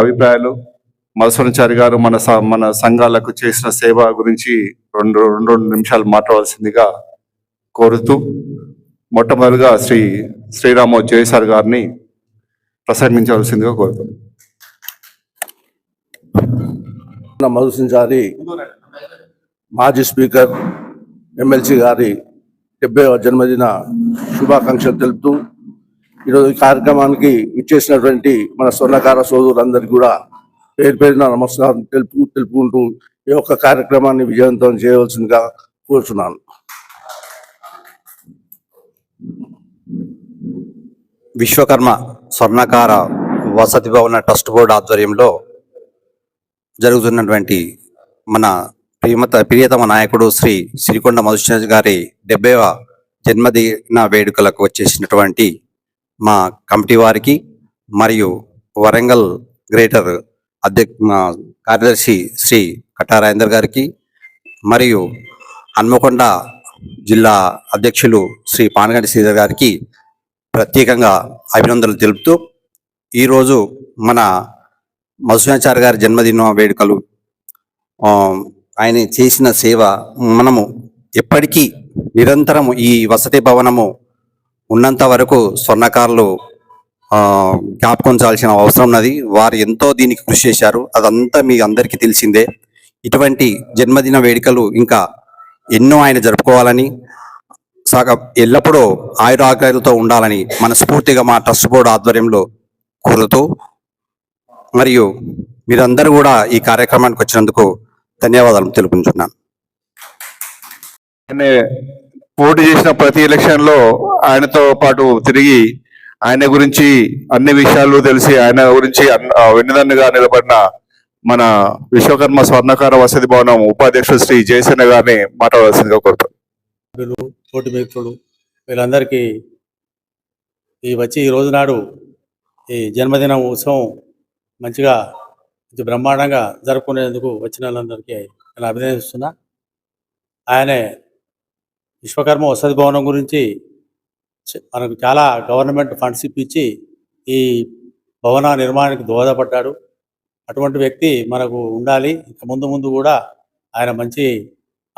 అభిప్రాయాలు. మధుసూరచారి గారు మన మన సంఘాలకు చేసిన సేవ గురించి రెండు రెండు రెండు నిమిషాలు మాట్లాడాల్సిందిగా కోరుతూ మొట్టమొదటిగా శ్రీ శ్రీరామ జయసార్ గారిని ప్రసంగించవలసిందిగా కోరుతాం. మన మాజీ స్పీకర్ ఎమ్మెల్సీ గారి డెబ్బై జన్మదిన శుభాకాంక్షలు తెలుపుతూ ఈరోజు కార్యక్రమానికి ఇచ్చేసినటువంటి మన స్వర్ణకార సోదరులందరికీ కూడా పేరు పేరున నమస్కారం తెలుపు తెలుపుకుంటూ ఈ యొక్క కార్యక్రమాన్ని విజయవంతం చేయవలసిందిగా కోరుతున్నాను విశ్వకర్మ స్వర్ణకార వసతి భవన ట్రస్ట్ బోర్డు ఆధ్వర్యంలో జరుగుతున్నటువంటి మన ప్రియమత ప్రియతమ నాయకుడు శ్రీ శ్రీకొండ మధుసూదన్ గారి డెబ్బైవ జన్మదిన వేడుకలకు వచ్చేసినటువంటి మా కమిటీ వారికి మరియు వరంగల్ గ్రేటర్ అధ్యక్ష కార్యదర్శి శ్రీ కటారాయందర్ గారికి మరియు హన్మకొండ జిల్లా అధ్యక్షులు శ్రీ పానగంటి శ్రీధర్ గారికి ప్రత్యేకంగా అభినందనలు తెలుపుతూ ఈరోజు మన మధుసూనాచార్య గారి జన్మదిన వేడుకలు ఆయన చేసిన సేవ మనము ఎప్పటికీ నిరంతరము ఈ వసతి భవనము ఉన్నంత వరకు స్వర్ణకారులు ఆ, జ్ఞాపకం చాల్సిన అవసరం ఉన్నది. వారు ఎంతో దీనికి కృషి చేశారు. అదంతా మీ అందరికీ తెలిసిందే. ఇటువంటి జన్మదిన వేడుకలు ఇంకా ఎన్నో ఆయన జరుపుకోవాలని సాగ ఎల్లప్పుడూ ఆయురాగ్యాలతో ఉండాలని మనస్ఫూర్తిగా మా ట్రస్ట్ బోర్డు ఆధ్వర్యంలో కోరుతూ మరియు మీరందరూ కూడా ఈ కార్యక్రమానికి వచ్చినందుకు ధన్యవాదాలు తెలుపుకుంటున్నాను. పోటీ చేసిన ప్రతి ఎలక్షన్లో ఆయనతో పాటు తిరిగి ఆయన గురించి అన్ని విషయాలు తెలిసి ఆయన గురించి వెన్నదన్నుగా నిలబడిన మన విశ్వకర్మ స్వర్ణకార వసతి భవనం ఉపాధ్యక్షుడు శ్రీ జయసేన గారిని మాట్లాడవలసిందిగా కోరుతాను తోటి మిత్రులు వీళ్ళందరికీ ఈ వచ్చి ఈ రోజు నాడు ఈ జన్మదిన ఉత్సవం మంచిగా ఇది బ్రహ్మాండంగా జరుపుకునేందుకు వచ్చిన వాళ్ళందరికీ నేను అభినందిస్తున్నా. ఆయనే విశ్వకర్మ వసతి భవనం గురించి మనకు చాలా గవర్నమెంట్ ఫండ్స్ ఇప్పించి ఈ భవన నిర్మాణానికి దోహదపడ్డాడు. అటువంటి వ్యక్తి మనకు ఉండాలి. ఇంకా ముందు ముందు కూడా ఆయన మంచి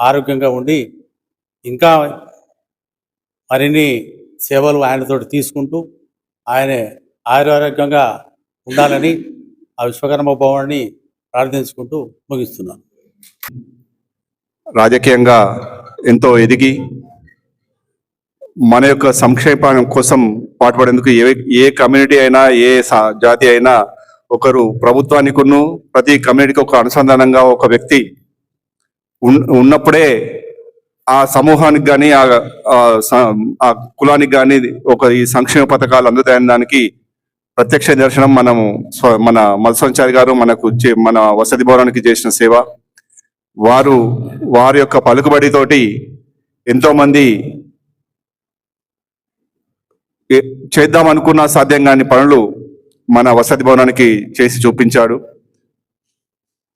ఆరోగ్యంగా ఉండి ఇంకా మరిన్ని సేవలు ఆయనతోటి తీసుకుంటూ ఆయన ఆరోగ్యంగా ఉండాలని ఆ విశ్వకర్మ భవనాన్ని ప్రార్థించుకుంటూ ముగిస్తున్నాను. రాజకీయంగా ఎంతో ఎదిగి మన యొక్క సంక్షేమం కోసం పాటుపడేందుకు ఏ ఏ కమ్యూనిటీ అయినా ఏ సా- జాతి అయినా ఒకరు ప్రభుత్వానికిను ప్రతి కమ్యూనిటీకి ఒక అనుసంధానంగా ఒక వ్యక్తి ఉన్నప్పుడే ఆ సమూహానికి కానీ ఆ స- ఆ కులానికి కానీ ఒక ఈ సంక్షేమ పథకాలు అందుతాయని దానికి ప్రత్యక్ష దర్శనం మనము మన మధుసంచారి గారు మనకు చే- మన వసతి భవనానికి చేసిన సేవ. వారు వారి యొక్క పలుకుబడితోటి ఎంతోమంది చేద్దాం అనుకున్న సాధ్యం కాని పనులు మన వసతి భవనానికి చేసి చూపించాడు.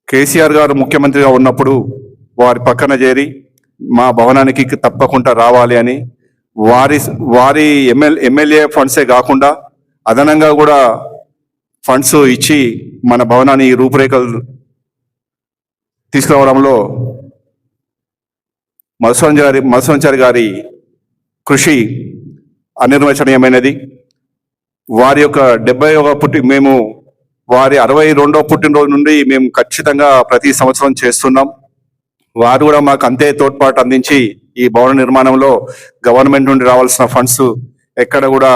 కేసీఆర్ గారు ముఖ్యమంత్రిగా ఉన్నప్పుడు వారి పక్కన చేరి మా భవనానికి తప్పకుండా రావాలి అని వారి వారి ఎమ్మెల్ ఎమ్మెల్యే ఫండ్సే కాకుండా అదనంగా కూడా ఫండ్స్ ఇచ్చి మన భవనాన్ని రూపురేఖలు తీసుకురావడంలో మధుసంచారి గారి గారి కృషి అనిర్వచనీయమైనది. వారి యొక్క డెబ్బై ఒక పుట్టి మేము వారి అరవై రెండవ పుట్టినరోజు నుండి మేము ఖచ్చితంగా ప్రతి సంవత్సరం చేస్తున్నాం. వారు కూడా మాకు అంతే తోడ్పాటు అందించి ఈ భవన నిర్మాణంలో గవర్నమెంట్ నుండి రావాల్సిన ఫండ్స్ ఎక్కడ కూడా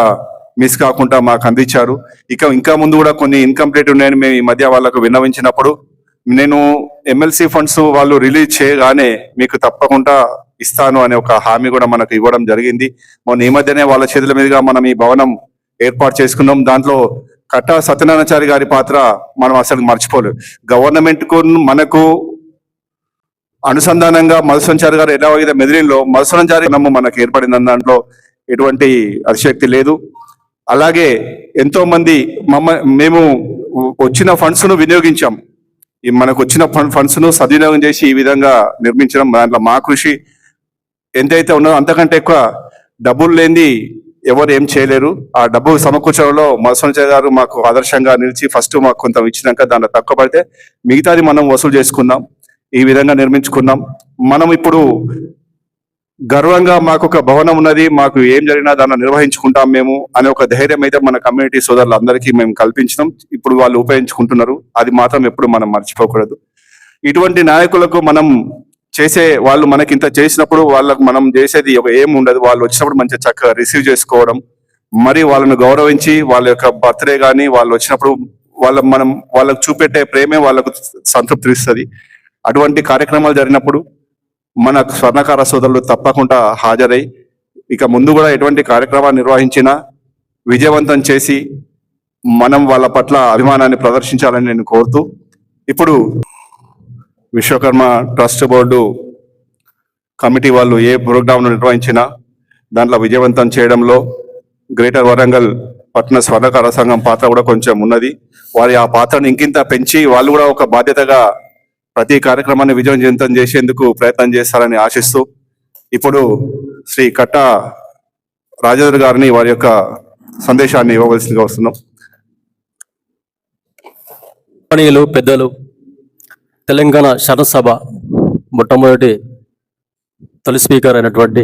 మిస్ కాకుండా మాకు అందించారు. ఇక ఇంకా ముందు కూడా కొన్ని ఇన్కంప్లీట్ ఉన్నాయని మేము ఈ మధ్య వాళ్ళకు విన్నవించినప్పుడు నేను ఎమ్మెల్సీ ఫండ్స్ వాళ్ళు రిలీజ్ చేయగానే మీకు తప్పకుండా ఇస్తాను అనే ఒక హామీ కూడా మనకు ఇవ్వడం జరిగింది. మొన్న ఈ మధ్యనే వాళ్ళ చేతుల మీదుగా మనం ఈ భవనం ఏర్పాటు చేసుకున్నాం. దాంట్లో కట్టా సత్యనారాయణచారి గారి పాత్ర మనం అసలు మర్చిపోలేదు గవర్నమెంట్కు మనకు అనుసంధానంగా మధుసంచారి గారు ఎలా అయితే మెదిలిలో మధుసంచారి నమ్ము మనకు ఏర్పడిన దాంట్లో ఎటువంటి అతిశక్తి లేదు. అలాగే ఎంతో మంది మమ్మ మేము వచ్చిన ఫండ్స్ను వినియోగించాం. మనకు వచ్చిన ఫండ్స్ను సద్వినియోగం చేసి ఈ విధంగా నిర్మించడం దాంట్లో మా కృషి. ఎంతైతే ఉన్నదో అంతకంటే ఎక్కువ డబ్బులు లేని ఎవరు ఏం చేయలేరు. ఆ డబ్బు సమకూర్చడంలో మధుసంచారి గారు మాకు ఆదర్శంగా నిలిచి ఫస్ట్ మాకు కొంత ఇచ్చినాక దాంట్లో తక్కువ పడితే మిగతాది మనం వసూలు చేసుకున్నాం ఈ విధంగా నిర్మించుకున్నాం మనం ఇప్పుడు గర్వంగా మాకు ఒక భవనం ఉన్నది మాకు ఏం జరిగినా దాన్ని నిర్వహించుకుంటాం మేము అనే ఒక ధైర్యం అయితే మన కమ్యూనిటీ సోదరులందరికీ మేము కల్పించినాం. ఇప్పుడు వాళ్ళు ఉపయోగించుకుంటున్నారు. అది మాత్రం ఎప్పుడు మనం మర్చిపోకూడదు. ఇటువంటి నాయకులకు మనం చేసే వాళ్ళు మనకి ఇంత చేసినప్పుడు వాళ్ళకు మనం చేసేది ఒక ఏం ఉండదు. వాళ్ళు వచ్చినప్పుడు మంచిగా చక్కగా రిసీవ్ చేసుకోవడం మరి వాళ్ళను గౌరవించి వాళ్ళ యొక్క బర్త్డే కానీ వాళ్ళు వచ్చినప్పుడు వాళ్ళ మనం వాళ్ళకు చూపెట్టే ప్రేమే వాళ్ళకు సంతృప్తి ఇస్తుంది అటువంటి కార్యక్రమాలు జరిగినప్పుడు మన స్వర్ణకార సోదరులు తప్పకుండా హాజరై ఇక ముందు కూడా ఎటువంటి కార్యక్రమాలు నిర్వహించినా విజయవంతం చేసి మనం వాళ్ళ పట్ల అభిమానాన్ని ప్రదర్శించాలని నేను కోరుతూ ఇప్పుడు విశ్వకర్మ ట్రస్ట్ బోర్డు కమిటీ వాళ్ళు ఏ ప్రోగ్రాంను నిర్వహించినా దాంట్లో విజయవంతం చేయడంలో గ్రేటర్ వరంగల్ పట్టణ స్వర్ణకార సంఘం పాత్ర కూడా కొంచెం ఉన్నది. వారి ఆ పాత్రను ఇంకింత పెంచి వాళ్ళు కూడా ఒక బాధ్యతగా ప్రతి కార్యక్రమాన్ని విజయవంతం చేసేందుకు ప్రయత్నం చేస్తారని ఆశిస్తూ ఇప్పుడు శ్రీ కట్ట రాజేంద్ర గారిని వారి యొక్క సందేశాన్ని ఇవ్వవలసిందిగా వస్తున్నాం. పెద్దలు తెలంగాణ శాసనసభ మొట్టమొదటి తొలి స్పీకర్ అయినటువంటి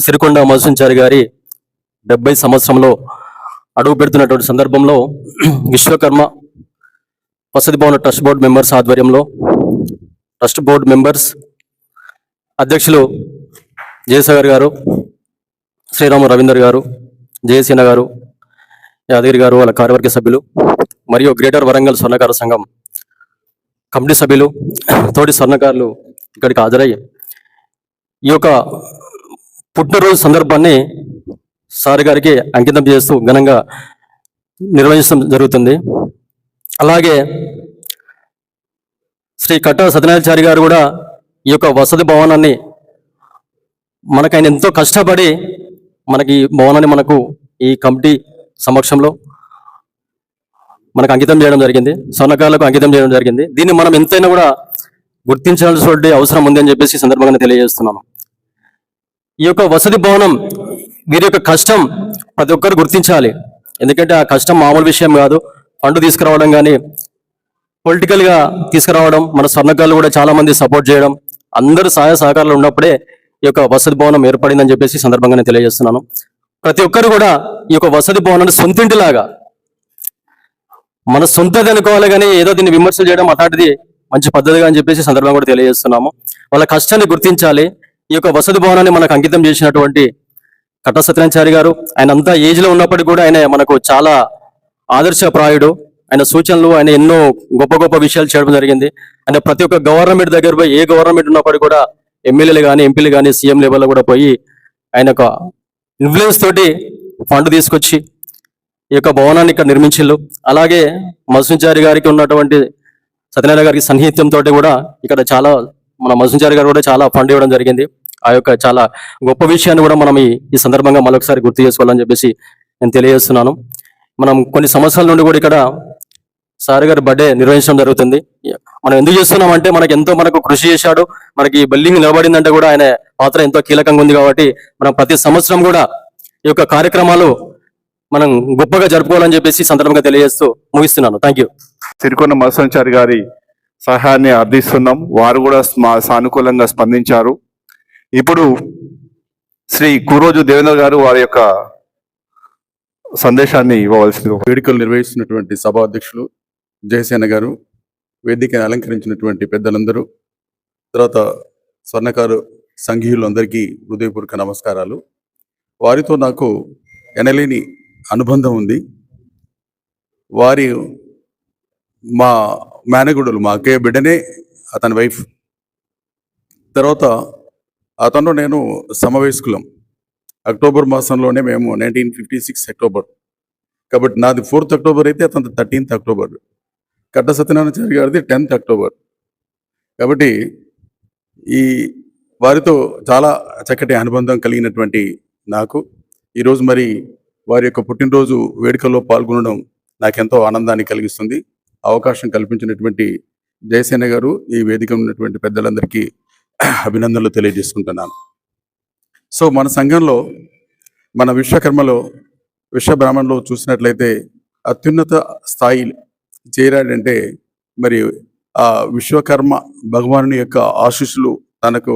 సిరికొండ మధుసంచారి గారి డెబ్బై సంవత్సరంలో అడుగు పెడుతున్నటువంటి సందర్భంలో విశ్వకర్మ వసతి భవన ట్రస్ట్ బోర్డు మెంబర్స్ ఆధ్వర్యంలో ట్రస్ట్ బోర్డు మెంబర్స్ అధ్యక్షులు జయసాగర్ గారు శ్రీరాము రవీందర్ గారు జయసేన గారు యాదగిరి గారు వాళ్ళ కార్యవర్గ సభ్యులు మరియు గ్రేటర్ వరంగల్ స్వర్ణకార సంఘం కమిటీ సభ్యులు తోటి స్వర్ణకారులు ఇక్కడికి హాజరయ్యి ఈ యొక్క పుట్టినరోజు సందర్భాన్ని సార్ గారికి అంకితం చేస్తూ ఘనంగా నిర్వహించడం జరుగుతుంది. అలాగే శ్రీ కట్ట సత్యనారాయణచారి గారు కూడా ఈ యొక్క వసతి భవనాన్ని మనకు ఆయన ఎంతో కష్టపడి మనకి ఈ భవనాన్ని మనకు ఈ కమిటీ సమక్షంలో మనకు అంకితం చేయడం జరిగింది. స్వర్ణకారులకు అంకితం చేయడం జరిగింది. దీన్ని మనం ఎంతైనా కూడా గుర్తించాల్సినటువంటి అవసరం ఉంది అని చెప్పేసి సందర్భంగా తెలియజేస్తున్నాను. ఈ యొక్క వసతి భవనం వీరి యొక్క కష్టం ప్రతి ఒక్కరు గుర్తించాలి. ఎందుకంటే ఆ కష్టం మామూలు విషయం కాదు. ఫండ్ తీసుకురావడం కానీ పొలిటికల్గా తీసుకురావడం మన స్వర్ణకాలు కూడా చాలా మంది సపోర్ట్ చేయడం అందరూ సహాయ సహకారాలు ఉన్నప్పుడే ఈ యొక్క వసతి భవనం ఏర్పడిందని చెప్పేసి సందర్భంగానే సందర్భంగా తెలియజేస్తున్నాను. ప్రతి ఒక్కరు కూడా ఈ యొక్క వసతి భవనాన్ని సొంతింటిలాగా మన సొంతది అనుకోవాలి కానీ ఏదో దీన్ని విమర్శలు చేయడం అట్లాంటిది మంచి పద్ధతిగా అని చెప్పేసి సందర్భంగా కూడా తెలియజేస్తున్నాము. వాళ్ళ కష్టాన్ని గుర్తించాలి. ఈ యొక్క వసతి భవనాన్ని మనకు అంకితం చేసినటువంటి కట్ట సత్యనాచారి గారు ఆయన అంతా ఏజ్లో ఉన్నప్పటికీ కూడా ఆయన మనకు చాలా ఆదర్శప్రాయుడు. ఆయన సూచనలు ఆయన ఎన్నో గొప్ప గొప్ప విషయాలు చేయడం జరిగింది. ఆయన ప్రతి ఒక్క గవర్నమెంట్ దగ్గర పోయి ఏ గవర్నమెంట్ ఉన్నప్పటికీ కూడా ఎమ్మెల్యేలు కానీ ఎంపీలు కానీ సీఎం లెవెల్లో కూడా పోయి ఆయన ఒక ఇన్ఫ్లుయెన్స్ తోటి ఫండ్ తీసుకొచ్చి ఈ యొక్క భవనాన్ని ఇక్కడ నిర్మించిల్లు అలాగే మసుంచారి గారికి ఉన్నటువంటి సత్యనారాయణ గారికి సన్నిహిత్యంతో కూడా ఇక్కడ చాలా మన మసుంచారి గారు కూడా చాలా ఫండ్ ఇవ్వడం జరిగింది. ఆ యొక్క చాలా గొప్ప విషయాన్ని కూడా మనం ఈ సందర్భంగా మరొకసారి గుర్తు చేసుకోవాలని చెప్పేసి నేను తెలియజేస్తున్నాను. మనం కొన్ని సంవత్సరాల నుండి కూడా ఇక్కడ సార్ గారి బర్త్డే నిర్వహించడం జరుగుతుంది. మనం ఎందుకు చేస్తున్నాం అంటే మనకి ఎంతో మనకు కృషి చేశాడు. మనకి ఈ బిల్డింగ్ నిలబడిందంటే కూడా ఆయన పాత్ర ఎంతో కీలకంగా ఉంది కాబట్టి మనం ప్రతి సంవత్సరం కూడా ఈ యొక్క కార్యక్రమాలు మనం గొప్పగా జరుపుకోవాలని చెప్పేసి సందర్భంగా తెలియజేస్తూ ముగిస్తున్నాను. థ్యాంక్ యూ సిరికొండ మధుసంచారి గారి సహాయాన్ని అర్థిస్తున్నాం. వారు కూడా మా సానుకూలంగా స్పందించారు. ఇప్పుడు శ్రీ కురోజు దేవేంద్ర గారు వారి యొక్క సందేశాన్ని ఇవ్వవలసింది వేడుకలు నిర్వహిస్తున్నటువంటి సభా అధ్యక్షులు జయసేన గారు వేదికను అలంకరించినటువంటి పెద్దలందరూ తర్వాత స్వర్ణకారు సంఘీయులందరికీ హృదయపూర్వక నమస్కారాలు. వారితో నాకు ఎనలేని అనుబంధం ఉంది. వారి మా మేనగుడులు మా అక్కయ్య బిడ్డనే అతని వైఫ్. తర్వాత అతను నేను సమవయస్కులం అక్టోబర్ మాసంలోనే మేము నైన్టీన్ ఫిఫ్టీ సిక్స్ అక్టోబర్. కాబట్టి నాది ఫోర్త్ అక్టోబర్ అయితే అతను థర్టీన్త్ అక్టోబర్. కట్ట సత్యనారాయణ గారిది టెన్త్ అక్టోబర్. కాబట్టి ఈ వారితో చాలా చక్కటి అనుబంధం కలిగినటువంటి నాకు. ఈరోజు మరి వారి యొక్క పుట్టినరోజు వేడుకల్లో పాల్గొనడం నాకెంతో ఆనందాన్ని కలిగిస్తుంది. అవకాశం కల్పించినటువంటి జయసేన గారు ఈ వేదిక ఉన్నటువంటి పెద్దలందరికీ అభినందనలు తెలియజేసుకుంటున్నాను. సో మన సంఘంలో మన విశ్వకర్మలో విశ్వబ్రాహ్మణలో చూసినట్లయితే అత్యున్నత స్థాయి చేరాడంటే మరి ఆ విశ్వకర్మ భగవానుని యొక్క ఆశీస్సులు తనకు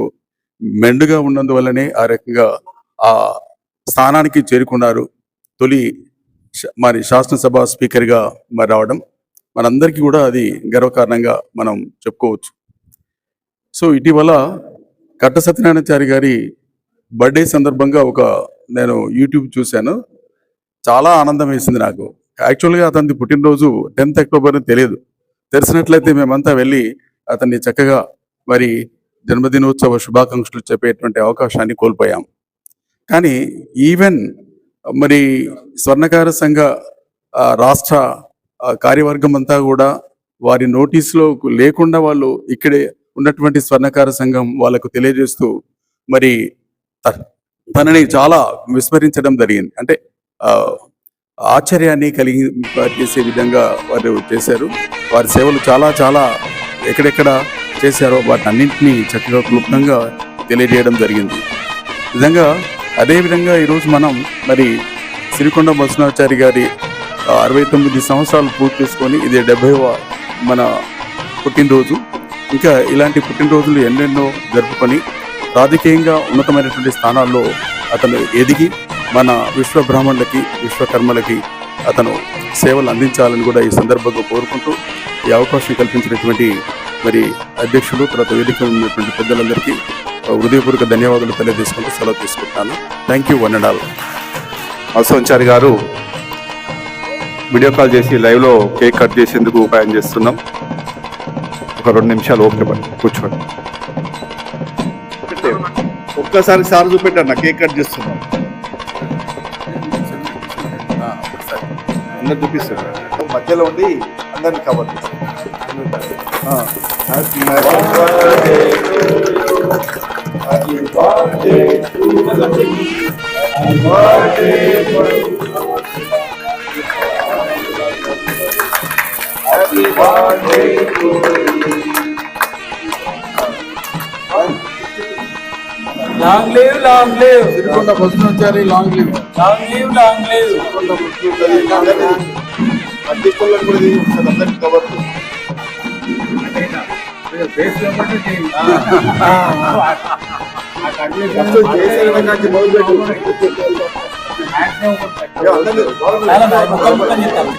మెండుగా ఉన్నందువల్లనే ఆ రకంగా ఆ స్థానానికి చేరుకున్నారు. తొలి మరి శాసనసభ స్పీకర్గా మరి రావడం మనందరికీ కూడా అది గర్వకారణంగా మనం చెప్పుకోవచ్చు. సో ఇటీవల కట్ట సత్యనారాయణచారి గారి బర్త్డే సందర్భంగా ఒక నేను యూట్యూబ్ చూశాను. చాలా ఆనందం వేసింది నాకు. యాక్చువల్గా అతనిది పుట్టినరోజు టెన్త్ అక్టోబర్ అని తెలియదు. తెలిసినట్లయితే మేమంతా వెళ్ళి అతన్ని చక్కగా మరి జన్మదినోత్సవ శుభాకాంక్షలు చెప్పేటువంటి అవకాశాన్ని కోల్పోయాం. కానీ ఈవెన్ మరి స్వర్ణకార సంఘ రాష్ట్ర కార్యవర్గం అంతా కూడా వారి నోటీసులో లేకుండా వాళ్ళు ఇక్కడే ఉన్నటువంటి స్వర్ణకార సంఘం వాళ్ళకు తెలియజేస్తూ మరి తనని చాలా విస్మరించడం జరిగింది. అంటే ఆశ్చర్యాన్ని కలిగి చేసే విధంగా వారు చేశారు. వారి సేవలు చాలా చాలా ఎక్కడెక్కడ చేశారో వాటన్నింటినీ అన్నింటినీ చక్కగా క్లుప్తంగా తెలియజేయడం జరిగింది. నిజంగా అదేవిధంగా ఈరోజు మనం మరి సిరికొండ బసనాచారి గారి అరవై తొమ్మిది సంవత్సరాలు పూర్తి చేసుకొని ఇది డెబ్బైవ మన పుట్టినరోజు. ఇంకా ఇలాంటి పుట్టినరోజులు ఎన్నెన్నో జరుపుకొని రాజకీయంగా ఉన్నతమైనటువంటి స్థానాల్లో అతను ఎదిగి మన విశ్వ బ్రాహ్మణులకి విశ్వకర్మలకి అతను సేవలు అందించాలని కూడా ఈ సందర్భంగా కోరుకుంటూ ఈ అవకాశం కల్పించినటువంటి మరి అధ్యక్షులు తర్వాత వేదిక ఉన్నటువంటి పెద్దలందరికీ హృదయపూర్వక ధన్యవాదాలు తెలియజేసుకుంటూ సెలవు తీసుకుంటున్నాను. Thank you one and all Asonchari garu video call చేసి లైవ్లో కేక్ కట్ చేసేందుకు ఉపాయం చేస్తున్నాం. ఒక రెండు నిమిషాలు ఓకే కూర్చోండి. ఒక్కసారి సార్ చూపెట్టాను కేక్ కట్ చేస్తున్నాం. అందరు చూపిస్తారు మధ్యలో ఉండి అందరిని cover Long live, long live. Sirikonda Basanachari long live Long live, long live. చాలా బాగా ముక్కలు ముక్కలు చెప్తాను.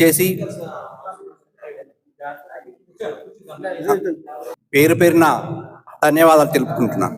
వచ్చేసి పేరు పేరున ధన్యవాదాలు తెలుపుకుంటున్నాను.